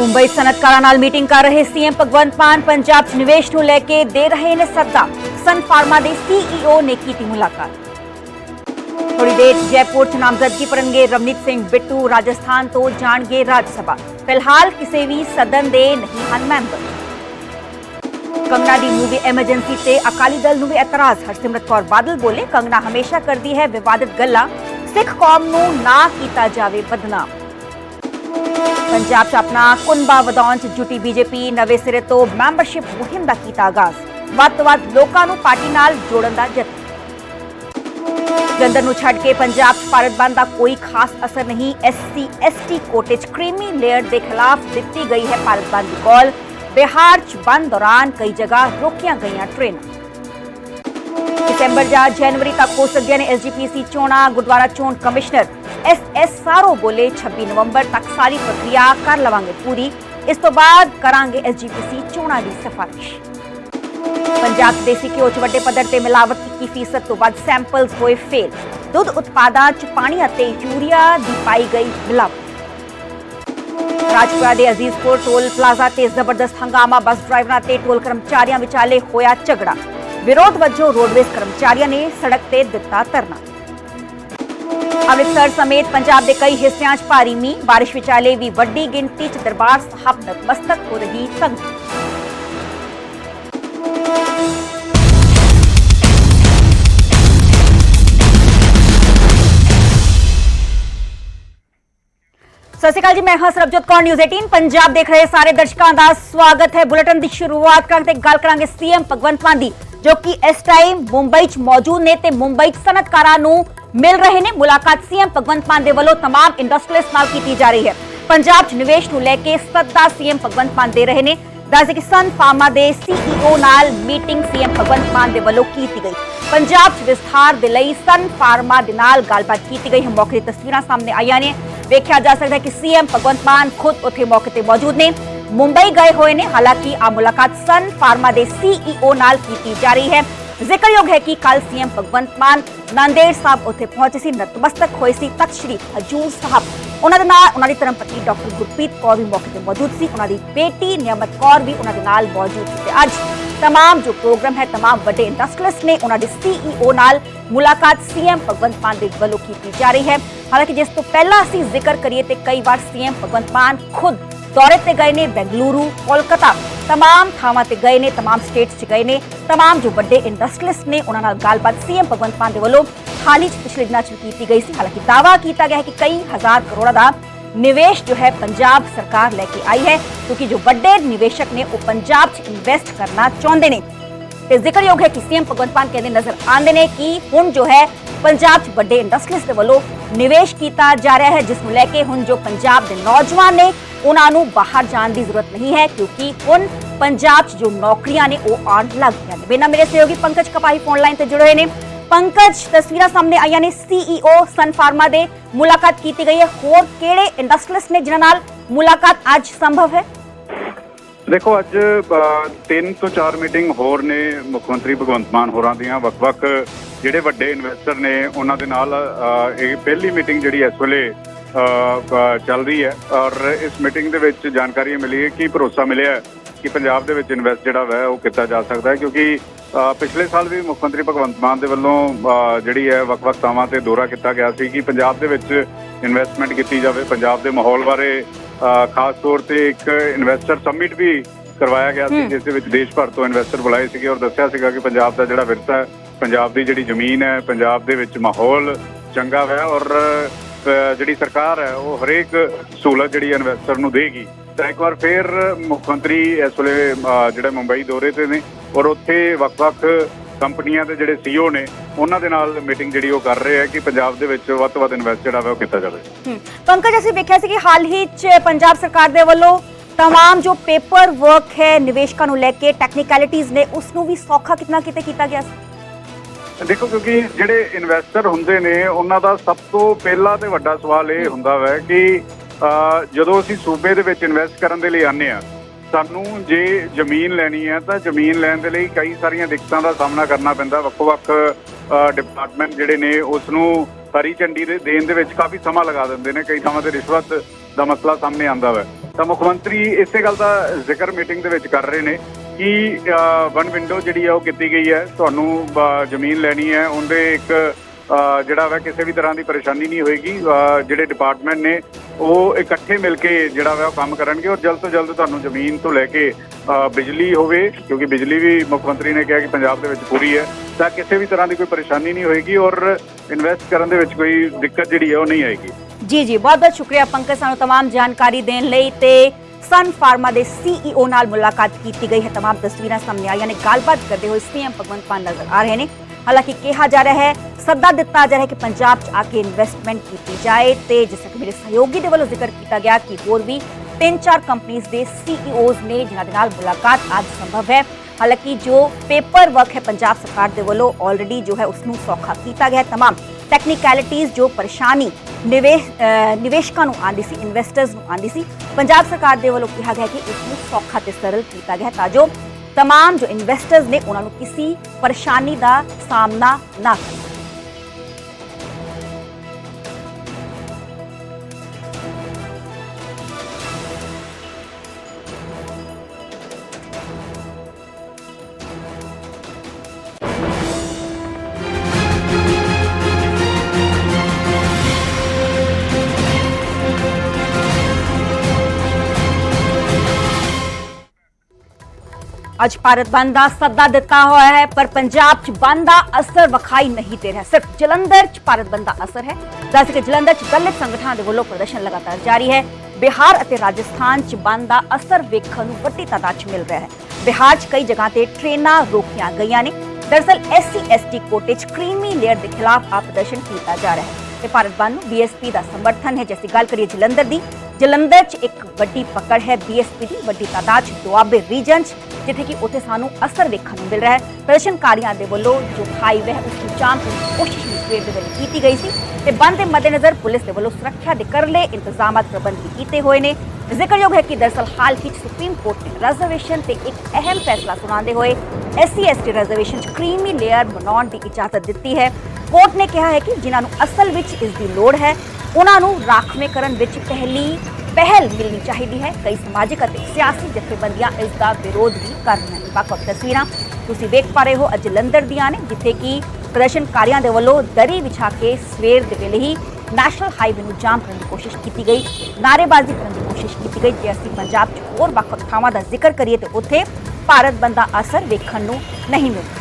ਮੁੰਬਈ ਸਨਅਤਕਾਰਾਂ ਨਾਲ ਮੀਟਿੰਗ ਕਰ ਰਹੇ ਸੀਐਮ ਭਗਵੰਤ ਮਾਨ ਪੰਜਾਬ 'ਚ ਨਿਵੇਸ਼ ਨੂੰ ਲੈ ਕੇ ਦੇ ਰਹੇ ਨੇ ਸੱਦਾ ਸਨ ਫਾਰਮਾ ਦੇ ਸੀਈਓ ਨੇ ਕੀਤੀ ਮੁਲਾਕਾਤ ਥੋੜੀ ਦੇਰ ਜੈਪੁਰ 'ਚ ਨਾਮਜ਼ਦਗੀ ਕਰਨਗੇ ਰਵਨੀਤ ਸਿੰਘ ਬਿੱਟੂ ਰਾਜਸਥਾਨ ਤੋਂ ਜਾਣਗੇ ਰਾਜ ਸਭਾ ਫਿਲਹਾਲ ਕਿਸੇ ਵੀ ਸਦਨ ਦੇ ਨਹੀਂ ਹਨ ਮੈਂਬਰ ਕੰਗਨਾ ਦੀ ਮੂਵੀ ਐਮਰਜੈਂਸੀ ਤੇ ਅਕਾਲੀ ਦਲ ਨੂੰ ਵੀ ਇਤਰਾਜ਼ ਹਰਸਿਮਰਤ ਕੌਰ ਬਾਦਲ ਬੋਲੇ ਕੰਗਨਾ ਹਮੇਸ਼ਾ ਕਰਦੀ ਹੈ ਵਿਵਾਦਤ ਗੱਲਾਂ ਸਿੱਖ ਕੌਮ ਨੂੰ ਨਾ ਕੀਤਾ ਜਾਵੇ ਬਦਨਾਮ ਪੰਜਾਬ 'ਚ ਆਪਣਾ ਕੁਨਬਾ ਵਧਾਉਣ 'ਚ ਜੁਟੀ ਬੀਜੇਪੀ, ਨਵੇਂ ਸਿਰੇ ਤੋਂ ਮੈਂਬਰਸ਼ਿਪ ਮੁਹਿੰਮ ਦਾ ਕੀਤਾ ਆਗਾਜ਼। ਵੱਧ ਤੋਂ ਵੱਧ ਲੋਕਾਂ ਨੂੰ ਪਾਰਟੀ ਨਾਲ ਜੋੜਨ ਦਾ ਯਤਨ। ਜੰਦਰ ਨੂੰ ਛੱਡ ਕੇ ਪੰਜਾਬ 'ਚ ਭਾਰਤ ਬੰਦ ਦਾ ਕੋਈ ਖਾਸ ਅਸਰ ਨਹੀਂ ਐਸਸੀ ਐਸਟੀ ਕੋਟੇ 'ਚ ਕ੍ਰੀਮੀ ਲੇਅਰ ਦੇ ਖਿਲਾਫ ਦਿੱਤੀ ਗਈ ਹੈ ਭਾਰਤ ਬੰਦ ਦੀ ਕਾਲ। ਬਿਹਾਰ 'ਚ ਬੰਦ ਦੌਰਾਨ ਕਈ ਜਗ੍ਹਾ ਰੋਕੀਆਂ ਗਈਆਂ ਟ੍ਰੇਨਾਂ। ਦਸੰਬਰ ਜਾਂ ਜਨਵਰੀ ਤੱਕ ਹੋ ਸਕਦੀਆਂ ਨੇ ਐਸਜੀਪੀਸੀ ਚੋਣਾਂ, ਗੁਰਦੁਆਰਾ ਚੋਣ ਕਮਿਸ਼ਨਰ। ਐਸ ਐਸ ਸਾਰੋ ਬੋਲੇ 26 ਨਵੰਬਰ ਤੱਕ ਸਾਰੀ ਪ੍ਰਕਿਰਿਆ ਕਰ ਲਵਾਂਗੇ ਪੂਰੀ। ਇਸ ਤੋਂ ਬਾਅਦ ਕਰਾਂਗੇ ਐਸਜੀਪੀਸੀ ਚੋਣਾਂ ਦੀ ਸਿਫਾਰਿਸ਼। ਪੰਜਾਬ ਦੇਸੀ ਘਿਓ 'ਚ ਵੱਡੇ ਪੱਧਰ ਤੇ ਮਿਲਾਵਟ 21% ਤੋਂ ਵੱਧ ਸੈਂਪਲਸ ਹੋਏ ਫੇਲ। ਦੁੱਧ ਉਤਪਾਦਾਂ 'ਚ ਪਾਣੀ ਅਤੇ ਯੂਰੀਆ ਦੀ ਪਾਈ ਗਈ ਮਿਲਾਵਟ। ਰਾਜਪੁਰਾ ਦੇ ਅਜ਼ੀਜ਼ਪੁਰ ਟੋਲ ਪਲਾਜ਼ਾ ਤੇ ਜ਼ਬਰਦਸਤ ਹੰਗਾਮਾ, ਬੱਸ ਡਰਾਈਵਰਾਂ ਤੇ ਟੋਲ ਕਰਮਚਾਰੀਆਂ ਵਿਚਾਲੇ ਹੋਇਆ ਝਗੜਾ। ਵਿਰੋਧ ਵਜੋਂ ਰੋਡਵੇਜ਼ ਕਰਮਚਾਰੀਆਂ ਨੇ ਸੜਕ ਤੇ ਦਿੱਤਾ ਧਰਨਾ ਅੰਮ੍ਰਿਤਸਰ ਸਮੇਤ ਪੰਜਾਬ ਦੇ ਕਈ ਹਿੱਸਿਆਂ 'ਚ ਭਾਰੀ ਮੀਂਹ ਬਾਰਿਸ਼ ਵਿਚਾਲੇ ਵੀ ਵੱਡੀ ਗਿਣਤੀ 'ਚ ਦਰਬਾਰ ਸਾਹਿਬ ਨਤਮਸਤਕ ਹੋ ਰਹੀ ਸੰਗਤ ਸਤਿ ਸ਼੍ਰੀ ਅਕਾਲ ਜੀ ਮੈਂ ਹਾਂ ਸਰਬਜੋਤ ਕੌਰ ਨਿਊਜ਼ 18 ਪੰਜਾਬ ਦੇਖ ਰਹੇ ਸਾਰੇ ਦਰਸ਼ਕਾਂ ਦਾ ਸਵਾਗਤ ਹੈ ਬੁਲੇਟਿਨ ਦੀ ਸ਼ੁਰੂਆਤ ਕਰਾਂਗੇ ਤੇ ਗੱਲ ਕਰਾਂਗੇ ਸੀਐਮ ਭਗਵੰਤ ਮਾਨ ਦੀ ਜੋ ਕਿ ਇਸ ਟਾਈਮ ਮੁੰਬਈ 'ਚ ਮੌਜੂਦ ਨੇ ਤੇ ਮੁੰਬਈ 'ਚ ਸਨਅਤਕਾਰਾਂ ਨੂੰ ਮਿਲ ਰਹੇ ਨੇ ਮੁਲਾਕਾਤ ਸੀਐਮ ਭਗਵੰਤ ਮਾਨ ਦੇ ਵੱਲੋਂ तमाम ਇੰਡਸਟਰੀਅਲਿਸਟ ਨਾਲ ਕੀਤੀ ਜਾ ਰਹੀ ਹੈ ਪੰਜਾਬ 'ਚ ਨਿਵੇਸ਼ ਨੂੰ ਲੈ ਕੇ ਸੱਦਾ ਸੀਐਮ ਭਗਵੰਤ ਮਾਨ ਦੇ ਰਹੇ ਨੇ ਦੱਸਦੇ ਕਿ ਸਨ ਫਾਰਮਾ ਦੇ ਸੀਈਓ ਨਾਲ ਮੀਟਿੰਗ ਸੀਐਮ ਭਗਵੰਤ ਮਾਨ ਦੇ ਵੱਲੋਂ ਕੀਤੀ ਗਈ ਪੰਜਾਬ 'ਚ ਵਿਸਥਾਰ ਦੇ ਲਈ ਸਨ ਫਾਰਮਾ ਦੇ ਨਾਲ ਗੱਲਬਾਤ ਕੀਤੀ ਗਈ ਹੈ ਮੌਕੇ ਦੀ ਤਸਵੀਰਾਂ ਸਾਹਮਣੇ ਆਈਆਂ ਨੇ ਵੇਖਿਆ ਜਾ ਸਕਦਾ ਹੈ ਕਿ ਸੀਐਮ ਭਗਵੰਤ ਮਾਨ ਖੁਦ ਉੱਥੇ ਮੌਕੇ ਤੇ ਮੌਜੂਦ ਨੇ ਮੁੰਬਈ ਗਏ ਹੋਏ ਨੇ ਹਾਲਾਂਕਿ ਆ ਮੁਲਾਕਾਤ ਸਨ ਫਾਰਮਾ ਦੇ ਸੀਈਓ ਨਾਲ ਕੀਤੀ ਜਾ ਰਹੀ ਹੈ ਜ਼ਿਕਰਯੋਗ ਹੈ ਕਿ ਕੱਲ ਸੀਐਮ ਭਗਵੰਤ ਮਾਨ ਨਾਂਦੇੜ ਸਾਹਿਬ ਉੱਥੇ ਪਹੁੰਚੇ ਸੀ ਨਤਮਸਤਕ ਹੋਏ ਸੀ ਤਖਤ ਸ੍ਰੀ ਹਜੂਰ ਸਾਹਿਬ ਉਹਨਾਂ ਦੇ ਨਾਲ ਉਹਨਾਂ ਦੀ ਧਰਮ ਪਤਨੀ ਡਾਕਟਰ ਗੁਰਪ੍ਰੀਤ ਕੌਰ ਵੀ ਮੌਕੇ ਤੇ ਮੌਜੂਦ ਸੀ ਉਹਨਾਂ ਦੀ ਬੇਟੀ ਨਿਯਮਤ ਕੌਰ ਵੀ ਉਹਨਾਂ ਦੇ ਨਾਲ ਮੌਜੂਦ ਸੀ ਤੇ ਅੱਜ तमाम ਜੋ ਪ੍ਰੋਗਰਾਮ ਹੈ तमाम ਵੱਡੇ ਇੰਡਸਟਰੀਅਲਿਸਟ ਨੇ ਉਹਨਾਂ ਦੇ ਸੀਈਓ ਨਾਲ ਮੁਲਾਕਾਤ ਸੀਐਮ ਭਗਵੰਤ ਮਾਨ ਦੇ ਵੱਲੋਂ ਕੀਤੀ ਜਾ ਰਹੀ ਹੈ ਹਾਲਾਂਕਿ ਜਿਸ ਤੋਂ ਪਹਿਲਾਂ ਅਸੀਂ ਜ਼ਿਕਰ ਕਰੀਏ ਤੇ ਕਈ ਵਾਰ ਸੀਐਮ ਭਗਵੰਤ ਮਾਨ ਖੁਦ ਦੌਰੇ ਤੇ ਗਏ ਨੇ ਬੈਂਗਲੁਰੂ ਕੋਲਕਾਤਾ तमाम ਥਾਵਾਂ ਤੇ ਗਏ ਨੇ तमाम ਸਟੇਟਸ 'ਚ ਗਏ ਨੇ तमाम ਜੋ ਵੱਡੇ ਇੰਡਸਟਰੀਅਲਿਸਟ ਨੇ ਉਹਨਾਂ ਨਾਲ ਗੱਲਬਾਤ ਸੀਐਮ ਭਗਵੰਤ ਮਾਨ ਦੇ ਵੱਲੋਂ ਹਾਲ ਹੀ 'ਚ ਪਿਛਲੇ ਦਿਨਾਂ 'ਚ ਵੀ ਕੀਤੀ ਗਈ ਸੀ ਹਾਲਾਂਕਿ ਦਾਅਵਾ ਕੀਤਾ ਗਿਆ ਹੈ ਕਿ ਕਈ ਹਜ਼ਾਰ ਕਰੋੜਾਂ ਦਾ ਨਿਵੇਸ਼ ਜੋ ਹੈ ਪੰਜਾਬ ਸਰਕਾਰ ਲੈ ਕੇ ਆਈ ਹੈ ਕਿਉਂਕਿ ਜੋ ਵੱਡੇ ਨਿਵੇਸ਼ਕ ਨੇ ਉਹ ਪੰਜਾਬ 'ਚ ਇਨਵੈਸਟ ਕਰਨਾ ਚਾਹੁੰਦੇ ਨੇ ਤੇ ਜ਼ਿਕਰਯੋਗ ਹੈ ਕਿ ਸੀਐਮ ਭਗਵੰਤ ਮਾਨ ਕਹਿੰਦੇ ਨਜ਼ਰ ਆਉਂਦੇ ਨੇ ਕਿ ਹੁਣ ਜੋ ਹੈ ਪੰਜਾਬ 'ਚ ਵੱਡੇ ਇੰਡਸਟਰੀਜ਼ ਦੇ ਵੱਲੋਂ ਨਿਵੇਸ਼ ਕੀਤਾ ਜਾ ਰਿਹਾ ਹੈ ਜਿਸ ਨੂੰ ਲੈ ਕੇ ਹੁਣ ਜੋ ਪੰਜਾਬ ਦੇ ਨੌਜਵਾਨ ਨੇ ਉਹਨਾਂ ਨੂੰ ਬਾਹਰ ਜਾਣ ਦੀ ਜ਼ਰੂਰਤ ਨਹੀਂ ਹੈ ਕਿਉਂਕਿ ਹੁਣ ਪੰਜਾਬ 'ਚ ਜੋ ਨੌਕਰੀਆਂ ਨੇ ਉਹ ਆਉਣ ਲੱਗ ਗਈਆਂ ਨੇ। ਬਿਨਾਂ ਮੇਰੇ ਸਹਿਯੋਗੀ ਪੰਕਜ ਕਪਾਹੀ ਫੋਨ ਲਾਈਨ ਤੇ ਜੁੜੇ ਹੋਏ ਨੇ। ਪੰਕਜ, ਤਸਵੀਰਾਂ ਸਾਹਮਣੇ ਆਈਆਂ ਨੇ। ਸੀਈਓ ਸਨ ਫਾਰਮਾ ਦੇ ਮੁਲਾਕਾਤ ਕੀਤੀ ਗਈ ਹੈ। ਹੋਰ ਕਿਹੜੇ ਇੰਡਸਟਰੀਅਲਿਸਟ ਨੇ ਜਿਨ੍ਹਾਂ ਨਾਲ ਮੁਲਾਕਾਤ ਅੱਜ ਸੰਭਵ ਹੈ? ਦੇਖੋ, ਅੱਜ 3 ਤੋਂ 4 ਮੀਟਿੰਗ ਹੋਰ ਨੇ ਮੁੱਖ ਮੰਤਰੀ ਭਗਵੰਤ ਮਾਨ ਹੋਰਾਂ ਦੀਆਂ। ਵੱਖ-ਵੱਖ ਜਿਹੜੇ ਵੱਡੇ ਇਨਵੈਸਟਰ ਨੇ, ਉਹਨਾਂ ਦੇ ਨਾਲ ਇਹ ਪਹਿਲੀ ਮੀਟਿੰਗ ਜਿਹੜੀ ਇਸ ਵੇਲੇ ਚੱਲ ਰਹੀ ਹੈ ਔਰ ਇਸ ਮੀਟਿੰਗ ਦੇ ਵਿੱਚ ਜਾਣਕਾਰੀ ਮਿਲੀ ਹੈ ਕਿ ਭਰੋਸਾ ਮਿਲਿਆ ਹੈ ਕਿ ਪੰਜਾਬ ਦੇ ਵਿੱਚ ਇਨਵੈਸਟ ਜਿਹੜਾ ਹੈ ਉਹ ਕੀਤਾ ਜਾ ਸਕਦਾ ਹੈ ਕਿਉਂਕਿ ਪਿਛਲੇ ਸਾਲ ਵੀ ਮੁੱਖ ਮੰਤਰੀ ਭਗਵੰਤ ਮਾਨ ਦੇ ਵੱਲੋਂ ਜਿਹੜੀ ਹੈ ਵੱਖ-ਵੱਖ ਥਾਵਾਂ ਤੇ ਦੌਰਾ ਕੀਤਾ ਗਿਆ ਸੀ ਕਿ ਪੰਜਾਬ ਦੇ ਵਿੱਚ ਇਨਵੈਸਟਮੈਂਟ ਕੀਤੀ ਜਾਵੇ ਪੰਜਾਬ ਦੇ ਮਾਹੌਲ ਬਾਰੇ ਖਾਸ ਤੌਰ ਤੇ ਇੱਕ ਇਨਵੈਸਟਰ ਸਮਿਟ ਵੀ ਕਰਵਾਇਆ ਗਿਆ ਸੀ। ਜਿਸ ਦੇ ਵਿੱਚ ਦੇਸ਼ ਭਰ ਤੋਂ ਇਨਵੈਸਟਰ ਬੁਲਾਏ ਸੀਗੇ ਔਰ ਦੱਸਿਆ ਸੀਗਾ ਕਿ ਪੰਜਾਬ ਦਾ ਜਿਹੜਾ ਵਿਰਸਾ ਹੈ ਪੰਜਾਬ ਦੀ ਜਿਹੜੀ ਜ਼ਮੀਨ ਹੈ ਪੰਜਾਬ ਦੇ ਵਿੱਚ ਮਾਹੌਲ ਚੰਗਾ ਹੈ ਔਰ ਜਿਹੜੀ ਸਰਕਾਰ ਹੈ ਉਹ ਹਰੇਕ ਸਹੂਲਤ ਜਿਹੜੀ ਇਨਵੈਸਟਰ ਨੂੰ ਦੇਗੀ ਤਾਂ ਇੱਕ ਵਾਰ ਫੇਰ ਮੁੱਖ ਮੰਤਰੀ ਇਸ ਵੇਲੇ ਅ, ਜਿਹੜੇ ਮੁੰਬਈ ਦੌਰੇ ਤੇ ਨੇ ਔਰ ਉੱਥੇ ਵੱਖ-ਵੱਖ ਕੰਪਨੀਆਂ ਦੇ ਜਿਹੜੇ ਸੀਈਓ ਨੇ ਉਹਨਾਂ ਦੇ ਨਾਲ ਮੀਟਿੰਗ ਜਿਹੜੀ ਉਹ ਕਰ ਰਹੇ ਆ ਕਿ ਪੰਜਾਬ ਦੇ ਵਿੱਚ ਵੱਧ ਤੋਂ ਵੱਧ ਇਨਵੈਸਟ ਜਿਹੜਾ ਵਾ ਉਹ ਕੀਤਾ ਜਾਵੇ ਹਮ, ਪੰਕਜ ਅਸੀਂ ਵੇਖਿਆ ਸੀ ਕਿ ਹਾਲ ਹੀ ਚ ਪੰਜਾਬ ਸਰਕਾਰ ਦੇ ਵੱਲੋਂ तमाम ਜੋ ਪੇਪਰ ਵਰਕ ਹੈ ਨਿਵੇਸ਼ਕਾਂ ਨੂੰ ਲੈ ਕੇ ਟੈਕਨੀਕੈਲਿਟੀਜ਼ ਨੇ ਉਸ ਨੂੰ ਵੀ ਸੌਖਾ ਕਿਤਨਾ ਕਿਤੇ ਕੀਤਾ ਗਿਆ ਸੀ ਦੇਖੋ ਕਿਉਂਕਿ ਜਿਹੜੇ ਇਨਵੈਸਟਰ ਹੁੰਦੇ ਨੇ, ਉਹਨਾਂ ਦਾ ਸਭ ਤੋਂ ਪਹਿਲਾ ਤੇ ਵੱਡਾ ਸਵਾਲ ਇਹ ਹੁੰਦਾ ਹੈ ਕਿ ਜਦੋਂ ਅਸੀਂ ਸੂਬੇ ਦੇ ਵਿੱਚ ਇਨਵੈਸਟ ਕਰਨ ਦੇ ਲਈ ਆਨੇ ਆ ਸਾਨੂੰ ਜੇ ਜ਼ਮੀਨ ਲੈਣੀ ਹੈ ਤਾਂ ਜ਼ਮੀਨ ਲੈਣ ਦੇ ਲਈ ਕਈ ਸਾਰੀਆਂ ਦਿੱਕਤਾਂ ਦਾ ਸਾਹਮਣਾ ਕਰਨਾ ਪੈਂਦਾ। ਵੱਖ-ਵੱਖ ਡਿਪਾਰਟਮੈਂਟ ਜਿਹੜੇ ਨੇ ਉਸ ਨੂੰ ਹਰੀ ਝੰਡੀ ਦੇ, ਦੇਣ ਦੇ ਵਿੱਚ ਕਾਫੀ ਸਮਾਂ ਲਗਾ ਦਿੰਦੇ ਨੇ। ਕਈ ਥਾਵਾਂ ਤੇ ਰਿਸ਼ਵਤ ਦਾ ਮਸਲਾ ਸਾਹਮਣੇ ਆਂਦਾ ਹੈ ਤਾਂ ਮੁੱਖ ਮੰਤਰੀ ਇਸੇ ਗੱਲ ਦਾ ਜ਼ਿਕਰ ਮੀਟਿੰਗ ਦੇ ਵਿੱਚ ਕਰ ਰਹੇ ਨੇ। ਕਿ ਵਨ ਵਿੰਡੋ ਜਿਹੜੀ ਹੈ ਉਹ ਕੀਤੀ ਗਈ ਹੈ ਤੁਹਾਨੂੰ ਅ, ਜ਼ਮੀਨ ਲੈਣੀ ਹੈ ਉਹਦੇ ਇੱਕ ਅ, ਜਿਹੜਾ ਵਾ ਕਿਸੇ ਵੀ ਤਰ੍ਹਾਂ ਦੀ ਪਰੇਸ਼ਾਨੀ ਨਹੀਂ ਹੋਏਗੀ ਅ, ਜਿਹੜੇ ਡਿਪਾਰਟਮੈਂਟ ਨੇ ਉਹ ਇਕੱਠੇ ਮਿਲ ਕੇ ਜਿਹੜਾ ਵਾ ਉਹ ਕੰਮ ਕਰਨਗੇ ਔਰ ਜਲਦ ਤੋਂ ਜਲਦ ਤੁਹਾਨੂੰ ਜ਼ਮੀਨ ਤੋਂ ਲੈ ਕੇ ਅ, ਬਿਜਲੀ ਹੋਵੇ ਕਿਉਂਕਿ ਬਿਜਲੀ ਵੀ ਮੁੱਖ ਮੰਤਰੀ ਨੇ ਕਿਹਾ ਕਿ ਪੰਜਾਬ ਦੇ ਵਿੱਚ ਪੂਰੀ ਹੈ ਤਾਂ ਕਿਸੇ ਵੀ ਤਰ੍ਹਾਂ ਦੀ ਕੋਈ ਪਰੇਸ਼ਾਨੀ ਨਹੀਂ ਹੋਏਗੀ ਔਰ ਇਨਵੈਸਟ ਕਰਨ ਦੇ ਵਿੱਚ ਕੋਈ ਦਿੱਕਤ ਜਿਹੜੀ ਹੈ ਉਹ ਨਹੀਂ ਆਏਗੀ ਜੀ ਜੀ ਬਹੁਤ ਬਹੁਤ ਸ਼ੁਕਰੀਆ ਪੰਕਜ ਸਾਨੂੰ तमाम ਜਾਣਕਾਰੀ ਦੇਣ ਲਈ ਤੇ ਸਨ ਫਾਰਮਾ ਦੇ ਸੀਈਓ ਨਾਲ ਮੁਲਾਕਾਤ ਕੀਤੀ ਗਈ ਹੈ तमाम ਤਸਵੀਰਾਂ ਸਾਹਮਣੇ ਆਈਆਂ ਨੇ ਗੱਲਬਾਤ ਕਰਦੇ ਹੋਏ ਸੀਐਮ ਭਗਵੰਤ ਮਾਨ ਨਜ਼ਰ ਆ ਰਹੇ ਨੇ ਹਾਲਾਂਕਿ ਕਿਹਾ ਜਾ ਰਿਹਾ ਹੈ ਸੱਦਾ ਦਿੱਤਾ ਜਾ ਰਿਹਾ ਹੈ ਕਿ ਪੰਜਾਬ 'ਚ ਆ ਕੇ ਇਨਵੈਸਟਮੈਂਟ ਕੀਤੀ ਜਾਏ ਤੇ ਜਿਸ ਤਰ੍ਹਾਂ ਕਿ ਮੇਰੇ ਸਹਿਯੋਗੀ ਦੇ ਵੱਲੋਂ ਜ਼ਿਕਰ ਕੀਤਾ ਗਿਆ ਕਿ ਹੋਰ ਵੀ ਤਿੰਨ ਚਾਰ ਕੰਪਨੀਆਂ ਦੇ ਸੀਈਓਜ਼ ਨੇ ਜਿਨ੍ਹਾਂ ਦੇ ਨਾਲ ਮੁਲਾਕਾਤ ਅੱਜ ਸੰਭਵ ਹੈ ਹਾਲਾਂਕਿ ਜੋ ਪੇਪਰ ਵਰਕ ਹੈ ਪੰਜਾਬ ਸਰਕਾਰ ਦੇ ਵੱਲੋਂ ਆਲਰੇਡੀ ਜੋ ਹੈ ਉਸ ਨੂੰ ਸੌਖਾ ਕੀਤਾ ਗਿਆ ਹੈ तमाम ਟੈਕਨੀਕੈਲਿਟੀਜ਼ ਜੋ ਪਰੇਸ਼ਾਨੀ ਨਿਵੇਸ਼ ਅਹ ਨਿਵੇਸ਼ਕਾਂ ਨੂੰ ਆਂਦੀ ਸੀ ਇਨਵੈਸਟਰਸ ਨੂੰ ਆਂਦੀ ਸੀ ਪੰਜਾਬ ਸਰਕਾਰ ਦੇ ਵੱਲੋਂ ਕਿਹਾ ਗਿਆ ਕਿ ਇਸ ਨੂੰ ਸੌਖਾ ਤੇ ਸਰਲ ਕੀਤਾ ਗਿਆ ਹੈ ਤਾਂ ਜੋ तमाम ਜੋ ਇਨਵੈਸਟਰਸ ਨੇ ਉਹਨਾਂ ਨੂੰ ਕਿਸੇ ਪਰੇਸ਼ਾਨੀ ਦਾ ਸਾਹਮਣਾ ਨਾ ਅੱਜ ਭਾਰਤ ਬੰਦ ਦਾ ਸੱਦਾ ਦਿੱਤਾ ਹੋਇਆ ਹੈ, ਪਰ ਪੰਜਾਬ 'ਚ ਬੰਦ ਦਾ ਅਸਰ ਵਿਖਾਈ ਨਹੀਂ ਦੇ ਰਿਹਾ। ਸਿਰਫ ਜਲੰਧਰ 'ਚ ਭਾਰਤ ਬੰਦ ਦਾ ਅਸਰ ਹੈ। ਦੱਸ ਕਿ ਜਲੰਧਰ 'ਚ ਦਲਿਤ ਸੰਗਠਨਾਂ ਦੇ ਵੱਲੋਂ ਪ੍ਰਦਰਸ਼ਨ ਲਗਾਤਾਰ ਜਾਰੀ ਹੈ। ਬਿਹਾਰ ਅਤੇ ਰਾਜਸਥਾਨ 'ਚ ਬੰਦ ਦਾ ਅਸਰ ਵੇਖਣ ਨੂੰ ਵੱਡੀ ਤਾਦਾਦ 'ਚ ਮਿਲ ਰਿਹਾ ਹੈ। ਬਿਹਾਰ 'ਚ ਕਈ ਜਗ੍ਹਾ ਤੇ ਟ੍ਰੇਨਾਂ ਰੋਕੀਆਂ ਗਈਆਂ ਨੇ। ਦਰਅਸਲ ਐਸਸੀ, ਐਸਟੀ ਕੋਟੇ 'ਚ ਕ੍ਰੀਮੀ ਲੇਅਰ ਦੇ ਖਿਲਾਫ ਆ ਪ੍ਰਦਰਸ਼ਨ ਕੀਤਾ ਜਾ ਰਿਹਾ ਹੈ। ਤੇ ਭਾਰਤ ਬੰਦ ਨੂੰ ਬੀਐਸਪੀ ਦਾ ਸਮਰਥਨ ਹੈ। ਜੈਸੀ ਗੱਲ ਕਰੀਏ ਜਲੰਧਰ ਦੀ, ਜਲੰਧਰ 'ਚ ਇੱਕ ਵੱਡੀ ਪਕੜ ਹੈ ਬੀਐਸਪੀ ਦੀ, ਵੱਡੀ ਤਾਦਾਦ 'ਚ ਦੁਆਬੇ ਰੀਜਨ 'ਚ, ਜਿੱਥੇ ਕਿ ਉੱਥੇ ਸਾਨੂੰ ਅਸਰ ਦੇਖਣ ਨੂੰ ਮਿਲ ਰਿਹਾ ਹੈ। ਪ੍ਰਦਰਸ਼ਨਕਾਰੀਆਂ ਦੇ ਵੱਲੋਂ ਜੋ ਹਾਈਵੇ ਹੈ, ਉਸ ਨੂੰ ਜਾਮ ਕੋਸ਼ਿਸ਼ ਸਵੇਰ ਦੇ ਵੇਲੇ ਕੀਤੀ ਗਈ ਸੀ ਤੇ ਬੰਦ ਦੇ ਮੱਦੇਨਜ਼ਰ ਪੁਲਿਸ ਦੇ ਵੱਲੋਂ ਸੁਰੱਖਿਆ ਦੇ ਕਰਲੇ ਇੰਤਜ਼ਾਮਾਤ ਪ੍ਰਬੰਧ ਕੀਤੇ ਹੋਏ ਨੇ। ਜ਼ਿਕਰਯੋਗ ਹੈ ਕਿ ਦਰਅਸਲ ਹਾਲ ਹੀ ਸੁਪਰੀਮ ਕੋਰਟ ਨੇ ਰਿਜ਼ਰਵੇਸ਼ਨ ਤੇ ਇੱਕ ਅਹਿਮ ਫੈਸਲਾ ਸੁਣਾਉਂਦੇ ਹੋਏ SC ST reservation creamy layer ਬਣਾਉਣ ਦੀ ਇਜਾਜ਼ਤ ਦਿੱਤੀ ਹੈ। ਕੋਰਟ ਨੇ ਕਿਹਾ ਹੈ ਕਿ ਜਿਨ੍ਹਾਂ ਨੂੰ ਅਸਲ ਵਿੱਚ ਇਸ ਦੀ ਲੋੜ ਹੈ, ਉਹਨਾਂ ਨੂੰ ਰਾਖਵੇਂਕਰਨ ਵਿੱਚ ਪਹਿਲੀ ਪਹਿਲ ਮਿਲਣੀ ਚਾਹੀਦੀ ਹੈ। ਕਈ ਸਮਾਜਿਕ ਅਤੇ ਸਿਆਸੀ ਜਥੇਬੰਦੀਆਂ ਇਸ ਦਾ ਵਿਰੋਧ ਵੀ ਕਰ ਰਹੀਆਂ ਨੇ ਵੱਖ-ਵੱਖ ਤਸਵੀਰਾਂ ਤੁਸੀਂ ਵੇਖ ਪਾ ਰਹੇ ਹੋ ਅੱਜ ਜਲੰਧਰ ਦੀਆਂ ਨੇ, ਜਿੱਥੇ ਕਿ ਪ੍ਰਦਰਸ਼ਨਕਾਰੀਆਂ ਦੇ ਵੱਲੋਂ ਦਰੀ ਵਿਛਾ ਕੇ ਸਵੇਰ ਦੇ ਵੇਲੇ ਹੀ ਨੈਸ਼ਨਲ ਹਾਈਵੇ ਨੂੰ ਜਾਮ ਕਰਨ ਦੀ ਕੋਸ਼ਿਸ਼ ਕੀਤੀ ਗਈ। ਨਾਅਰੇਬਾਜ਼ੀ ਕਰਨ ਦੀ ਕੋਸ਼ਿਸ਼ ਕੀਤੀ ਗਈ ਜੇ ਅਸੀਂ ਪੰਜਾਬ 'ਚ ਹੋਰ ਵੱਖ ਥਾਵਾਂ ਦਾ ਜ਼ਿਕਰ ਕਰੀਏ ਤੇ ਉੱਥੇ ਭਾਰਤ ਬੰਦ ਦਾ ਅਸਰ ਵੇਖਣ ਨੂੰ ਨਹੀਂ ਮਿਲਦਾ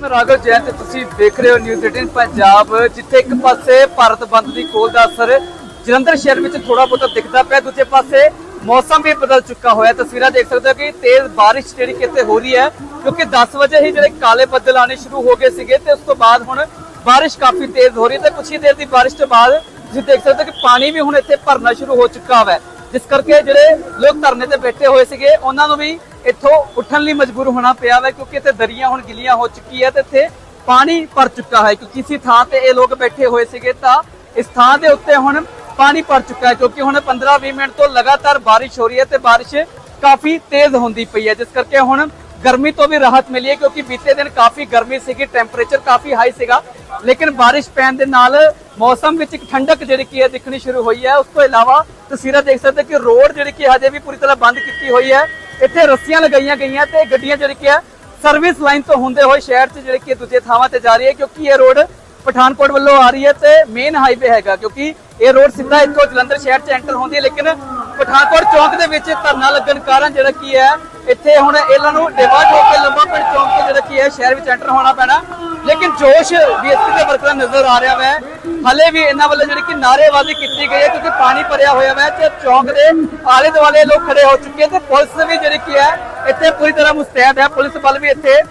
ਮੈਂ ਰਾਘਵ ਜੈਨ, ਤੇ ਤੁਸੀਂ ਦੇਖ ਰਹੇ ਹੋ ਨਿਊਜ਼ 18 ਪੰਜਾਬ, ਜਿੱਥੇ ਇੱਕ ਪਾਸੇ ਭਾਰਤ ਬੰਦ ਦੀ ਕੋਲ ਦਾ ਅਸਰ ਜਲੰਧਰ ਸ਼ਹਿਰ ਵਿੱਚ ਥੋੜਾ ਬਹੁਤਾ ਦਿਖਦਾ ਪਿਆ, ਦੂਜੇ ਪਾਸੇ ਮੌਸਮ ਵੀ ਬਦਲ ਚੁੱਕਾ ਹੋਇਆ ਤਸਵੀਰਾਂ ਦੇਖ ਸਕਦੇ ਹੋ ਕਿ ਤੇਜ਼ ਬਾਰਿਸ਼ ਜਿਹੜੀ ਕਿਤੇ ਹੋ ਰਹੀ ਹੈ, ਕਿਉਂਕਿ 10 ਵਜੇ ਹੀ ਜਿਹੜੇ ਕਾਲੇ ਬੱਦਲ ਆਣੇ ਸ਼ੁਰੂ ਹੋ ਗਏ ਸੀਗੇ ਤੇ ਉਸ ਤੋਂ ਬਾਅਦ ਹੁਣ ਬਾਰਿਸ਼ ਕਾਫੀ ਤੇਜ਼ ਹੋ ਰਹੀ ਹੈ ਤੇ ਕੁਛ ਹੀ ਦੇਰ ਦੀ ਬਾਰਿਸ਼ ਤੋਂ ਬਾਅਦ ਤੁਸੀਂ ਦੇਖ ਸਕਦੇ ਹੋ ਕਿ ਪਾਣੀ ਵੀ ਹੁਣ ਇੱਥੇ ਭਰਨਾ ਸ਼ੁਰੂ ਹੋ ਚੁੱਕਾ ਹੈ। ਜਿਸ ਕਰਕੇ ਜਿਹੜੇ ਲੋਕ ਧਰਨੇ ਤੇ ਬੈਠੇ ਹੋਏ ਸੀਗੇ, ਉਹਨਾਂ ਨੂੰ ਵੀ ਇੱਥੋਂ ਉੱਠਣ ਲਈ ਮਜਬੂਰ ਹੋਣਾ ਪਿਆ ਹੈ ਕਿਉਂਕਿ ਇੱਥੇ ਦਰੀਆਂ ਹੁਣ ਗਿੱਲੀਆਂ ਹੋ ਚੁੱਕੀ ਹੈ ਤੇ ਇੱਥੇ ਪਾਣੀ ਭਰ ਚੁੱਕਾ ਹੈ। ਕਿ ਕਿਸੇ ਥਾਂ ਤੇ ਇਹ ਲੋਕ ਬੈਠੇ ਹੋਏ ਸੀਗੇ ਤਾਂ ਇਸ ਥਾਂ ਦੇ ਉੱਤੇ ਹੁਣ ਪਾਣੀ ਭਰ ਚੁੱਕਾ ਹੈ ਕਿਉਂਕਿ ਹੁਣ 15-20 ਮਿੰਟ ਤੋਂ ਲਗਾਤਾਰ ਬਾਰਿਸ਼ ਹੋ ਰਹੀ ਹੈ ਤੇ ਬਾਰਿਸ਼ ਕਾਫੀ ਤੇਜ਼ ਹੁੰਦੀ ਪਈ ਹੈ, ਜਿਸ ਕਰਕੇ ਹੁਣ ਗਰਮੀ ਤੋਂ ਵੀ ਰਾਹਤ ਮਿਲੀ ਹੈ, ਕਿਉਂਕਿ ਬੀਤੇ ਦਿਨ ਕਾਫੀ ਗਰਮੀ ਸੀਗੀ ਟੈਂਪਰੇਚਰ ਕਾਫੀ ਹਾਈ ਸੀਗਾ, ਲੇਕਿਨ ਬਾਰਿਸ਼ ਪੈਣ ਦੇ ਨਾਲ ਮੌਸਮ ਵਿੱਚ ਇੱਕ ਠੰਡਕ ਜਿਹੜੀ ਕੀ ਹੈ ਦਿਖਣੀ ਸ਼ੁਰੂ ਹੋਈ ਹੈ। ਉਸ ਤੋਂ ਇਲਾਵਾ ਤਸਵੀਰਾਂ ਦੇਖ ਸਕਦੇ ਕਿ ਰੋਡ ਜਿਹੜੀ ਕਿ ਹਜੇ ਵੀ ਪੂਰੀ ਤਰ੍ਹਾਂ ਬੰਦ ਕੀਤੀ ਹੋਈ ਹੈ। ਇੱਥੇ ਰੱਸੀਆਂ ਲਗਾਈਆਂ ਗਈਆਂ ਤੇ ਗੱਡੀਆਂ ਜਿਹੜੀ ਕਿ ਹੈ ਸਰਵਿਸ ਲਾਈਨ ਤੋਂ ਹੁੰਦੇ ਹੋਏ ਸ਼ਹਿਰ 'ਚ ਜਿਹੜੇ ਕਿ ਦੂਜੇ ਥਾਵਾਂ ਤੇ ਜਾ ਰਹੀ ਹੈ, ਕਿਉਂਕਿ ਇਹ ਰੋਡ ਪਠਾਨਕੋਟ ਵੱਲੋਂ ਆ ਰਹੀ ਹੈ ਤੇ ਮੇਨ ਹਾਈਵੇ ਹੈਗਾ, ਕਿਉਂਕਿ ਇਹ ਰੋਡ ਸਿੱਧਾ ਇੱਥੋਂ ਜਲੰਧਰ ਸ਼ਹਿਰ 'ਚ ਐਂਟਰ ਹੁੰਦੀ ਹੈ, ਲੇਕਿਨ ਪਠਾਨਕੋਟ ਚੌਂਕ ਦੇ ਵਿੱਚ ਧਰਨਾ ਲੱਗਣ ਕਾਰਨ ਜਿਹੜਾ ਕੀ ਹੈ, ਇੱਥੇ ਹੁਣ ਇਹਨਾਂ ਨੂੰ ਡਿਵਾਈਡ ਹੋ ਕੇ ਲੰਬਾ ਪਿੰਡ ਚੌਂਕ ਤੋਂ ਜਿਹੜਾ ਕੀ ਹੈ, ਸ਼ਹਿਰ ਵਿੱਚ ਐਂਟਰ ਹੋਣਾ ਪੈਣਾ। ਲੇਕਿਨ ਜੋਸ਼ ਬੀਐਸਪੀ ਦੇ ਵਰਕਰਾਂ ਨਜ਼ਰ ਆ ਰਿਹਾ ਹੈ ਹਲੇ ਵੀ ਇਹਨਾਂ ਵੱਲੋਂ ਜਿਹੜੀ ਕਿ ਨਾਅਰੇਬਾਜ਼ੀ ਕੀਤੀ ਗਈ ਹੈ, ਕਿਉਂਕਿ ਪਾਣੀ ਭਰਿਆ ਹੋਇਆ ਹੈ ਤੇ ਚੌਂਕ ਦੇ ਆਲੇ ਦੁਆਲੇ ਲੋਕ ਖੜੇ ਹੋ ਚੁੱਕੇ ਤੇ ਪੁਲਿਸ ਵੀ ਜਿਹੜੀ ਕੀ ਹੈ, ਇੱਥੇ ਪੂਰੀ ਤਰ੍ਹਾਂ ਮੁਸਤੈਦ ਹੈ। ਪੁਲਿਸ ਬਲ ਵੀ ਇੱਥੇ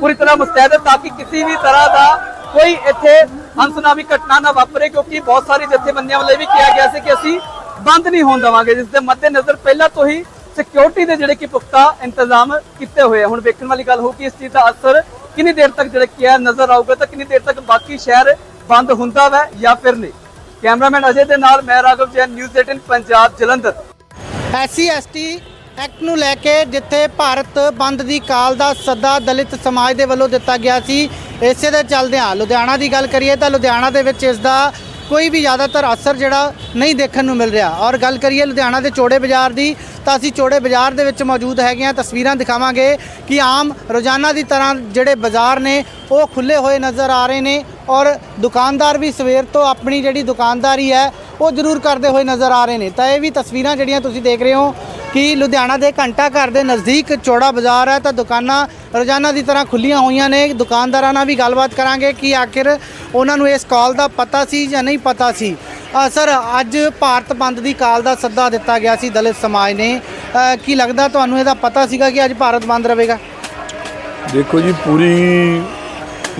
ਪੂਰੀ ਤਰ੍ਹਾਂ ਮੁਸਤੈਦ ਹੈ, ਤਾਂ ਕਿ ਕਿਸੇ ਵੀ ਤਰ੍ਹਾਂ ਦਾ ਕੋਈ ਇੱਥੇ ਅਨਸਨਾਵੀ ਘਟਨਾ ਨਾ ਵਾਪਰੇ, ਕਿਉਂਕਿ ਬਹੁਤ ਸਾਰੇ ਜਥੇਬੰਦੀਆਂ ਵੱਲੋਂ ਇਹ ਵੀ ਕਿਹਾ ਗਿਆ ਸੀ ਕਿ ਅਸੀਂ ਬੰਦ ਨਹੀਂ ਹੋਣ ਦੇਵਾਂਗੇ, ਜਿਸ ਦੇ ਮੱਦੇਨਜ਼ਰ ਪਹਿਲਾਂ ਤੋਂ ਹੀ ਸਿਕਿਉਰਿਟੀ ਦੇ ਜਿਹੜੇ ਕਿ ਪੁਖਤਾ ਇੰਤਜ਼ਾਮ ਕੀਤੇ ਹੋਏ ਆ। ਹੁਣ ਵੇਖਣ ਵਾਲੀ ਗੱਲ ਹੋ ਕਿ ਇਸ ਚੀਜ਼ ਦਾ ਅਸਰ ਕਿੰਨੀ ਦੇਰ ਤੱਕ ਜਿਹੜਾ ਕਿਹਾ ਨਜ਼ਰ ਆਊਗਾ ਤਾਂ ਕਿੰਨੀ ਦੇਰ ਤੱਕ ਬਾਕੀ ਸ਼ਹਿਰ ਬੰਦ ਹੁੰਦਾ ਵੈ ਜਾਂ ਫਿਰ ਨਹੀਂ। ਕੈਮਰਾਮੈਨ ਅਜੇ ਦੇ ਨਾਲ ਮੈਂ Raghav Jain news 18 Punjab, Jalandhar. SC ST act ਨੂੰ ਲੈ ਕੇ ਜਿੱਥੇ ਭਾਰਤ ਬੰਦ ਦੀ ਕਾਲ ਦਾ ਸੱਦਾ ਦਲਿਤ ਸਮਾਜ ਦੇ ਵੱਲੋਂ ਦਿੱਤਾ ਗਿਆ ਸੀ ਇਸੇ ਦੇ ਚੱਲਦਿਆਂ ਲੁਧਿਆਣਾ ਦੀ ਗੱਲ ਕਰੀਏ ਤਾਂ ਲੁਧਿਆਣਾ ਦੇ ਵਿੱਚ ਇਸ ਦਾ ਕੋਈ ਵੀ ਜ਼ਿਆਦਾਤਰ ਅਸਰ ਜਿਹੜਾ ਨਹੀਂ ਦੇਖਣ ਨੂੰ ਮਿਲ ਰਿਹਾ। ਔਰ ਗੱਲ ਕਰੀਏ ਲੁਧਿਆਣਾ ਦੇ ਚੋੜੇ ਬਾਜ਼ਾਰ ਦੀ, ਤਾਂ ਅਸੀਂ ਚੋੜੇ ਬਾਜ਼ਾਰ ਦੇ ਵਿੱਚ ਮੌਜੂਦ ਹੈਗੇ ਆ। ਤਸਵੀਰਾਂ ਦਿਖਾਵਾਂਗੇ ਕਿ ਆਮ ਰੋਜ਼ਾਨਾ ਦੀ ਤਰ੍ਹਾਂ ਜਿਹੜੇ ਬਾਜ਼ਾਰ ਨੇ, ਉਹ ਖੁੱਲੇ ਹੋਏ ਨਜ਼ਰ ਆ ਰਹੇ ਨੇ ਔਰ ਦੁਕਾਨਦਾਰ ਵੀ ਸਵੇਰ ਤੋਂ ਆਪਣੀ ਜਿਹੜੀ ਦੁਕਾਨਦਾਰੀ ਹੈ, ਉਹ ਜ਼ਰੂਰ ਕਰਦੇ ਹੋਏ ਨਜ਼ਰ ਆ ਰਹੇ ਨੇ। ਤਾਂ ਇਹ ਵੀ ਤਸਵੀਰਾਂ ਜਿਹੜੀਆਂ ਤੁਸੀਂ ਦੇਖ ਰਹੇ ਹੋ ਕਿ ਲੁਧਿਆਣਾ ਦੇ ਘੰਟਾ ਘਰ ਦੇ ਨਜ਼ਦੀਕ ਚੌੜਾ ਬਾਜ਼ਾਰ ਹੈ, ਤਾਂ ਦੁਕਾਨਾਂ ਰੋਜ਼ਾਨਾ ਦੀ ਤਰ੍ਹਾਂ ਖੁੱਲੀਆਂ ਹੋਈਆਂ ਨੇ। ਦੁਕਾਨਦਾਰਾਂ ਨਾਲ ਵੀ ਗੱਲਬਾਤ ਕਰਾਂਗੇ ਕਿ ਆਖਿਰ ਉਹਨਾਂ ਨੂੰ ਇਸ ਕਾਲ ਦਾ ਪਤਾ ਸੀ ਜਾਂ ਨਹੀਂ ਪਤਾ ਸੀ। ਸਰ, ਅੱਜ ਭਾਰਤ ਬੰਦ ਦੀ ਕਾਲ ਦਾ ਸੱਦਾ ਦਿੱਤਾ ਗਿਆ ਸੀ ਦਲਿਤ ਸਮਾਜ ਨੇ। ਕੀ ਲੱਗਦਾ ਤੁਹਾਨੂੰ ਇਹਦਾ ਪਤਾ ਸੀਗਾ ਕਿ ਅੱਜ ਭਾਰਤ ਬੰਦ ਰਹੇਗਾ? ਦੇਖੋ ਜੀ, ਪੂਰੀ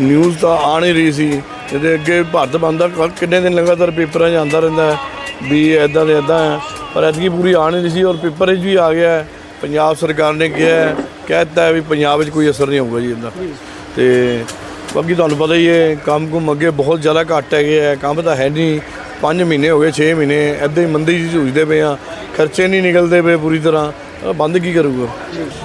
ਨਿਊਜ਼ ਤਾਂ ਆ ਨਹੀਂ ਰਹੀ ਸੀ। ਇਹਦੇ ਅੱਗੇ ਭਾਰਤ ਬੰਦ ਦਾ ਕਿੰਨੇ ਦਿਨ ਲਗਾਤਾਰ ਪੇਪਰਾਂ 'ਚ ਆਉਂਦਾ ਰਹਿੰਦਾ ਵੀ ਐਦਾਂ ਦੇ ਐਦਾਂ ਹੈ। ਪਰ ਐਤਕੀ ਪੂਰੀ ਆ ਨਹੀਂ ਰਹੀ ਸੀ ਔਰ ਪੇਪਰ 'ਚ ਵੀ ਆ ਗਿਆ ਹੈ। ਪੰਜਾਬ ਸਰਕਾਰ ਨੇ ਕਿਹਾ ਹੈ ਕਹਿ ਦਿੱਤਾ ਹੈ ਵੀ ਪੰਜਾਬ ਵਿੱਚ ਕੋਈ ਅਸਰ ਨਹੀਂ ਹੋਊਗਾ ਜੀ ਇਹਦਾ। ਤੇ ਬਾਕੀ ਤੁਹਾਨੂੰ ਪਤਾ ਹੀ ਹੈ ਕੰਮ ਕੁਮ ਅੱਗੇ ਬਹੁਤ ਜ਼ਿਆਦਾ ਘੱਟ ਹੈਗੇ ਹੈ ਕੰਮ ਤਾਂ ਹੈ ਨਹੀਂ। 5 ਮਹੀਨੇ ਹੋ ਗਏ 6 ਮਹੀਨੇ ਐਦਾਂ ਹੀ ਮੰਦੀ 'ਚ ਝੂਝਦੇ ਪਏ ਆ ਖਰਚੇ ਨਹੀਂ ਨਿਕਲਦੇ ਪਏ ਪੂਰੀ ਤਰ੍ਹਾਂ। ਬੰਦ ਕੀ ਕਰੂਗਾ?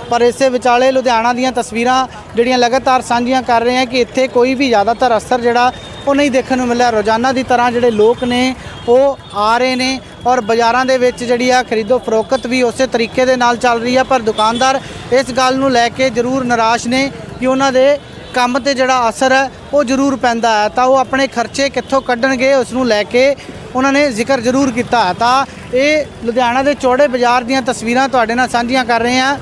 ਪਰ ਇਸੇ ਵਿਚਾਲੇ ਲੁਧਿਆਣਾ ਦੀਆਂ ਤਸਵੀਰਾਂ ਜਿਹੜੀਆਂ ਲਗਾਤਾਰ ਸਾਂਝੀਆਂ ਕਰ ਰਹੇ ਹਾਂ ਕਿ ਇੱਥੇ ਕੋਈ ਵੀ ਜ਼ਿਆਦਾਤਰ ਅਸਰ ਜਿਹੜਾ ਉਹ ਨਹੀਂ ਦੇਖਣ ਨੂੰ ਮਿਲਿਆ। ਰੋਜ਼ਾਨਾ ਦੀ ਤਰ੍ਹਾਂ ਜਿਹੜੇ ਲੋਕ ਨੇ, ਉਹ ਆ ਰਹੇ ਨੇ ਔਰ ਬਾਜ਼ਾਰਾਂ ਦੇ ਵਿੱਚ ਜਿਹੜੀ ਆ ਖਰੀਦੋ ਫਰੋਖਤ ਵੀ ਉਸੇ ਤਰੀਕੇ ਦੇ ਨਾਲ ਚੱਲ ਰਹੀ ਆ। ਪਰ ਦੁਕਾਨਦਾਰ ਇਸ ਗੱਲ ਨੂੰ ਲੈ ਕੇ ਜ਼ਰੂਰ ਨਿਰਾਸ਼ ਨੇ ਕਿ ਉਹਨਾਂ ਦੇ ਕੰਮ ਤੇ ਜਿਹੜਾ ਅਸਰ ਹੈ, ਉਹ ਜ਼ਰੂਰ ਪੈਂਦਾ ਹੈ। ਤਾਂ ਉਹ ਆਪਣੇ ਖਰਚੇ ਕਿੱਥੋਂ ਕੱਢਣਗੇ ਉਸ ਨੂੰ ਲੈ ਕੇ ਉਹਨਾਂ ਨੇ ਜ਼ਿਕਰ ਜ਼ਰੂਰ ਕੀਤਾ ਹੈ। ਤਾਂ ਇਹ ਲੁਧਿਆਣਾ ਦੇ ਚੌੜੇ ਬਾਜ਼ਾਰ ਦੀਆਂ ਤਸਵੀਰਾਂ ਤੁਹਾਡੇ ਨਾਲ ਸਾਂਝੀਆਂ ਕਰ ਰਹੇ ਹਾਂ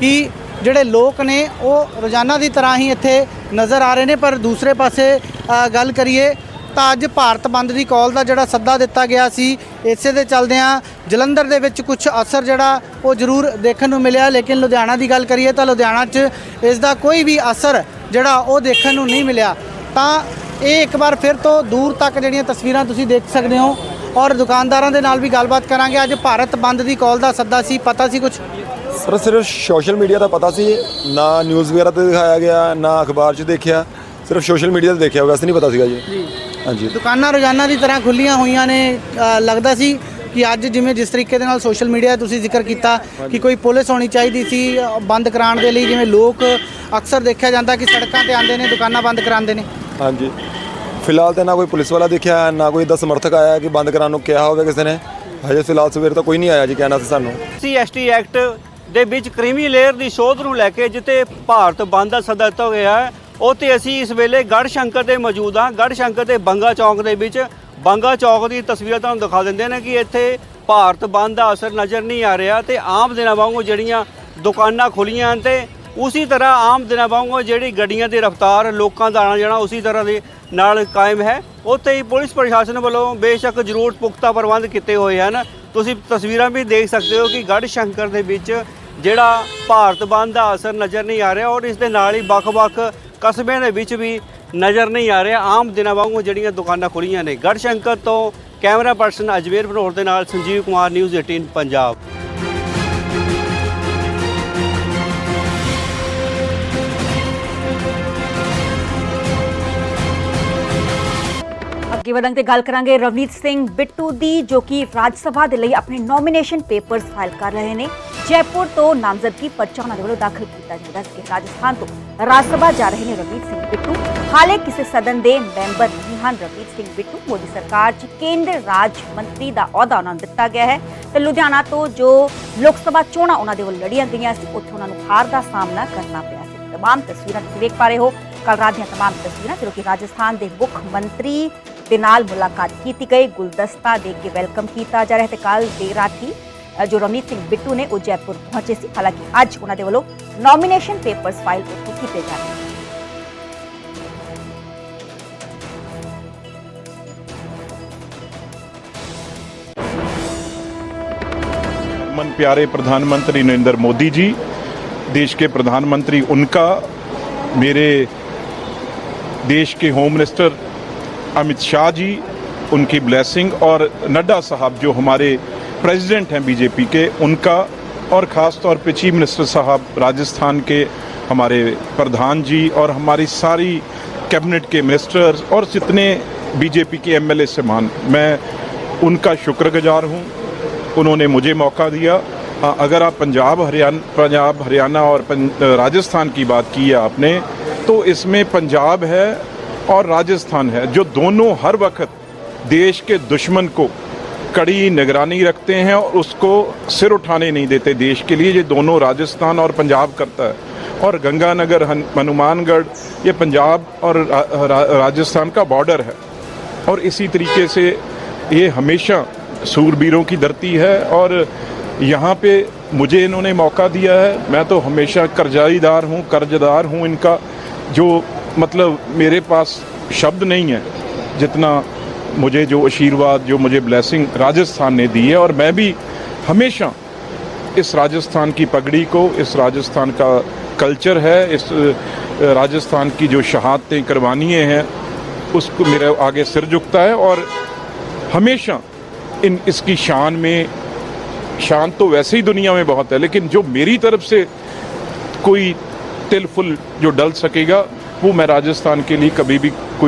ਕਿ ਜਿਹੜੇ ਲੋਕ ਨੇ, ਉਹ ਰੋਜ਼ਾਨਾ ਦੀ ਤਰ੍ਹਾਂ ਹੀ ਇੱਥੇ ਨਜ਼ਰ ਆ ਰਹੇ ਨੇ। ਪਰ ਦੂਸਰੇ ਪਾਸੇ ਗੱਲ ਕਰੀਏ ਤਾਂ ਅੱਜ ਭਾਰਤ ਬੰਦ ਦੀ ਕਾਲ ਦਾ ਜਿਹੜਾ ਸੱਦਾ ਦਿੱਤਾ ਗਿਆ ਸੀ, ਇਸੇ ਦੇ ਚੱਲਦਿਆਂ ਜਲੰਧਰ ਦੇ ਵਿੱਚ ਕੁਝ ਅਸਰ ਜਿਹੜਾ, ਉਹ ਜ਼ਰੂਰ ਦੇਖਣ ਨੂੰ ਮਿਲਿਆ। ਲੇਕਿਨ ਲੁਧਿਆਣਾ ਦੀ ਗੱਲ ਕਰੀਏ ਤਾਂ ਲੁਧਿਆਣਾ 'ਚ ਇਸ ਦਾ ਕੋਈ ਵੀ ਅਸਰ ਜਿਹੜਾ, ਉਹ ਦੇਖਣ ਨੂੰ ਨਹੀਂ ਮਿਲਿਆ। ਤਾਂ ਇਹ ਇੱਕ ਵਾਰ ਫਿਰ ਤੋਂ ਦੂਰ ਤੱਕ ਜਿਹੜੀਆਂ ਤਸਵੀਰਾਂ ਤੁਸੀਂ ਦੇਖ ਸਕਦੇ ਹੋ ਔਰ ਦੁਕਾਨਦਾਰਾਂ ਦੇ ਨਾਲ ਵੀ ਗੱਲਬਾਤ ਕਰਾਂਗੇ। ਅੱਜ ਭਾਰਤ ਬੰਦ ਦੀ ਕਾਲ ਦਾ ਸੱਦਾ ਸੀ ਪਤਾ ਸੀ ਕੁਝ ਸਰ ਸਿਰਫ ਸੋਸ਼ਲ ਮੀਡੀਆ ਦਾ ਪਤਾ ਸੀ ਨਾ ਨਿਊਜ਼ ਵਗੈਰਾ ਤੇ ਦਿਖਾਇਆ ਗਿਆ ਨਾ ਅਖਬਾਰ 'ਚ ਦੇਖਿਆ ਸਿਰਫ ਸੋਸ਼ਲ ਮੀਡੀਆ ਤੇ ਦੇਖਿਆ ਵੈਸੇ ਨਹੀਂ ਪਤਾ ਸੀਗਾ ਜੀ। ਹਾਂਜੀ। ਦੁਕਾਨਾਂ ਰੋਜ਼ਾਨਾ ਦੀ ਤਰ੍ਹਾਂ ਖੁੱਲੀਆਂ ਹੋਈਆਂ ਨੇ ਲੱਗਦਾ ਸੀ ਕਿ ਅੱਜ ਜਿਵੇਂ ਜਿਸ ਤਰੀਕੇ ਦੇ ਨਾਲ ਸੋਸ਼ਲ ਮੀਡੀਆ ਤੁਸੀਂ ਜ਼ਿਕਰ ਕੀਤਾ ਕਿ ਕੋਈ ਪੁਲਿਸ ਹੋਣੀ ਚਾਹੀਦੀ ਸੀ ਬੰਦ ਕਰਾਉਣ ਦੇ ਲਈ ਜਿਵੇਂ ਲੋਕ ਅਕਸਰ ਦੇਖਿਆ ਜਾਂਦਾ ਕਿ ਸੜਕਾਂ ਤੇ ਆਉਂਦੇ ਨੇ ਦੁਕਾਨਾਂ ਬੰਦ ਕਰਾਉਂਦੇ ਨੇ। ਹਾਂਜੀ। ਫਿਲਹਾਲ ਤਾਂ ਨਾ ਕੋਈ ਪੁਲਿਸ ਵਾਲਾ ਦਿਖਿਆ, ਨਾ ਕੋਈ ਦਾ ਸਮਰਥਕ ਆਇਆ ਕਿ ਬੰਦ ਕਰਾਉਣ ਨੂੰ ਕਿਹਾ ਹੋਵੇ ਕਿਸੇ ਨੇ। ਹਜੇ ਫਿਲਹਾਲ ਸਵੇਰ ਤਾਂ ਕੋਈ ਨਹੀਂ ਆਇਆ ਜੀ, ਕਹਿਣਾ ਸੀ ਸਾਨੂੰ। ਸੀ ਐਸਟੀ ਐਕਟ ਦੇ ਵਿੱਚ ਕ੍ਰੀਮੀ ਲੇਅਰ ਦੀ ਸ਼ੋਧ ਨੂੰ ਲੈ ਕੇ ਜਿੱਥੇ ਭਾਰਤ ਬੰਦ ਦਾ ਸੱਦਾ ਦਿੱਤਾ ਗਿਆ ਹੈ, ਉੱਥੇ ਅਸੀਂ ਇਸ ਵੇਲੇ ਗੜ ਸ਼ੰਕਰ ਤੇ ਮੌਜੂਦ ਹਾਂ। ਗੜ ਸ਼ੰਕਰ ਤੇ ਬੰਗਾ ਚੌਂਕ ਦੇ ਵਿੱਚ। ਬੰਗਾ ਚੌਕ ਦੀ ਤਸਵੀਰਾਂ ਤੁਹਾਨੂੰ ਦਿਖਾ ਦਿੰਦੇ ਨੇ ਕਿ ਇੱਥੇ ਭਾਰਤ ਬੰਦ ਦਾ ਅਸਰ ਨਜ਼ਰ ਨਹੀਂ ਆ ਰਿਹਾ ਤੇ ਆਮ ਦਿਨਾਂ ਵਾਂਗੂ ਜਿਹੜੀਆਂ ਦੁਕਾਨਾਂ ਖੁੱਲੀਆਂ ਹਨ ਤੇ ਉਸੇ ਤਰ੍ਹਾਂ ਆਮ ਦਿਨਾਂ ਵਾਂਗੂ ਜਿਹੜੀ ਗੱਡੀਆਂ ਦੀ ਰਫ਼ਤਾਰ, ਲੋਕਾਂ ਦਾ ਆਣਾ ਜਾਣਾ ਉਸੇ ਤਰ੍ਹਾਂ ਦੇ ਨਾਲ ਕਾਇਮ ਹੈ। ਉੱਥੇ ਹੀ ਪੁਲਿਸ ਪ੍ਰਸ਼ਾਸਨ ਵੱਲੋਂ ਬੇਸ਼ੱਕ ਜ਼ਰੂਰ ਪੁਖਤਾ ਪ੍ਰਬੰਧ ਕੀਤੇ ਹੋਏ ਹਨ। ਤੁਸੀਂ ਤਸਵੀਰਾਂ ਵੀ ਦੇਖ ਸਕਦੇ ਹੋ ਕਿ ਗੜ੍ਹ ਸ਼ੰਕਰ ਦੇ ਵਿੱਚ ਜਿਹੜਾ ਭਾਰਤ ਬੰਦ ਦਾ ਅਸਰ ਨਜ਼ਰ ਨਹੀਂ ਆ ਰਿਹਾ ਔਰ ਇਸ ਦੇ ਨਾਲ ਹੀ ਵੱਖ-ਵੱਖ ਕਸਬਿਆਂ ਦੇ ਵਿੱਚ ਵੀ ਨਜ਼ਰ ਨਹੀਂ ਆ ਰਿਹਾ। ਆਮ ਦਿਨਾਂ ਵਾਂਗੂ ਜਿਹੜੀਆਂ ਦੁਕਾਨਾਂ ਖੁੱਲੀਆਂ ਨੇ। ਗੜ੍ਹ ਸ਼ੰਕਰ ਤੋਂ ਕੈਮਰਾ ਪਰਸਨ ਅਜਵੇਰ ਬਨੋਰ ਦੇ ਨਾਲ ਸੰਜੀਵ ਕੁਮਾਰ, ਨਿਊਜ਼ 18 ਪੰਜਾਬ। ਅੱਗੇ ਵਧਾਂਗੇ ਤੇ ਗੱਲ ਕਰਾਂਗੇ ਰਵਨੀਤ ਸਿੰਘ ਬਿੱਟੂ ਦੀ, ਜੋ ਕਿ ਰਾਜ ਸਭਾ ਦੇ ਲਈ ਆਪਣੇ ਨੋਮੀਨੇਸ਼ਨ ਪੇਪਰਸ ਫਾਈਲ ਕਰ ਰਹੇ ਨੇ। ਜੈਪੁਰ ਤੋਂ ਨਾਮਜ਼ਦਗੀ ਪਰਚਾ ਉਹਨਾਂ ਦੇ ਵੱਲੋਂ ਦਾਖਲ ਕੀਤਾ ਜਾਂਦਾ ਹੈ। ਕਿ ਰਾਜਸਥਾਨ ਤੋਂ ਰਾਜ ਸਭਾ ਜਾ ਰਹੇ ਨੇ ਰਵਨੀਤ ਸਿੰਘ ਬਿੱਟੂ। ਹਾਲੇ ਕਿਸੇ ਸਦਨ ਦੇ ਮੈਂਬਰ ਨਹੀਂ ਹਨ ਰਵਨੀਤ ਸਿੰਘ ਬਿੱਟੂ। ਮੋਦੀ ਸਰਕਾਰ 'ਚ ਕੇਂਦਰ ਰਾਜ ਮੰਤਰੀ ਦਾ ਅਹੁਦਾ ਉਹਨਾਂ ਨੂੰ ਦਿੱਤਾ ਗਿਆ ਹੈ। ਤੇ ਲੁਧਿਆਣਾ ਤੋਂ ਜੋ ਲੋਕ ਸਭਾ ਚੋਣਾਂ ਉਹਨਾਂ ਦੇ ਵੱਲ ਲੜੀਆਂ ਗਈਆਂ ਸੀ, ਉੱਥੇ ਉਹਨਾਂ ਨੂੰ ਹਾਰ ਦਾ ਸਾਹਮਣਾ ਕਰਨਾ ਪਿਆ ਸੀ। ਤਮਾਮ ਤਸਵੀਰਾਂ ਤੁਸੀਂ ਵੇਖ ਪਾ ਰਹੇ ਹੋ। ਕੱਲ ਰਾਤ ਦੀਆਂ ਤਮਾਮ ਤਸਵੀਰਾਂ, ਜੋ ਕਿ ਰਾਜਸਥਾਨ ਦੇ ਮੁੱਖ ਮੰਤਰੀ ਦੇ ਨਾਲ ਮੁਲਾਕਾਤ ਕੀਤੀ ਗਈ ਗੁਲਦਸਤਾ ਦੇ ਕੇ ਵੈਲਕਮ ਕੀਤਾ ਜਾ ਰਿਹਾ ਤੇ ਕੱਲ ਦੇਰ ਰਾਤ ਹੀ ਅ, ਜੋ ਰਮਨੀਤ ਸਿੰਘ ਬਿੱਟੂ ਨੇ ਉਹ ਜੈਪੁਰ ਪਹੁੰਚੇ ਸੀ ਹਾਲਾਂਕਿ ਅੱਜ ਉਹਨਾਂ ਦੇ ਵੱਲੋਂ ਨੋਮੀਨੇਸ਼ਨ ਪੇਪਰਸ ਫਾਈਲ ਉੱਥੇ ਕੀਤੇ ਜਾ ਰਹੇ ਨੇ मन प्यारे प्रधानमंत्री नरेंद्र मोदी जी देश के प्रधानमंत्री उनका मेरे देश के होम मिनिस्टर अमित शाह जी, उनकी ब्लेसिंग और नड्डा साहब जो हमारे प्रेसिडेंट हैं बीजेपी के, उनका और ख़ास तौर पे चीफ मिनिस्टर साहब राजस्थान के हमारे प्रधान जी और हमारी सारी कैबिनेट के मिनिस्टर्स और जितने बीजेपी के एमएलए से मान मैं उनका शुक्रगुजार हूँ। उन्होंने मुझे मौका दिया। अगर आप पंजाब हरियाणा पंजाब हरियाणा और राजस्थान की बात की है आपने तो इसमें पंजाब है और राजस्थान है जो दोनों हर वक्त देश के दुश्मन को कड़ी निगरानी रखते हैं और उसको सिर उठाने नहीं देते देश के लिए। ये दोनों राजस्थान और पंजाब करता है। और गंगानगर हनुमानगढ़ ये पंजाब और रा, रा, राजस्थान का बॉर्डर है। और इसी तरीके से ये हमेशा सूरबीरों की धरती है और यहाँ पे मुझे इन्होंने मौका दिया है। मैं तो हमेशा कर्जाईदार हूँ कर्जदार हूँ इनका। जो मतलब मेरे पास शब्द नहीं है जितना मुझे जो आशीर्वाद, जो मुझे ब्लेसिंग राजस्थान ने दी है। और मैं भी हमेशा इस राजस्थान की पगड़ी को, इस राजस्थान का कल्चर है, इस राजस्थान की जो शहादतें कुर्बानियाँ हैं, उसको मेरे आगे सिर झुकता है। और हमेशा इन, इसकी शान में, शान तो वैसे ही दुनिया में बहुत है, लेकिन जो मेरी तरफ़ से कोई तिलफुल जो डल सकेगा वो मैं राजस्थान के लिए कभी भी कोई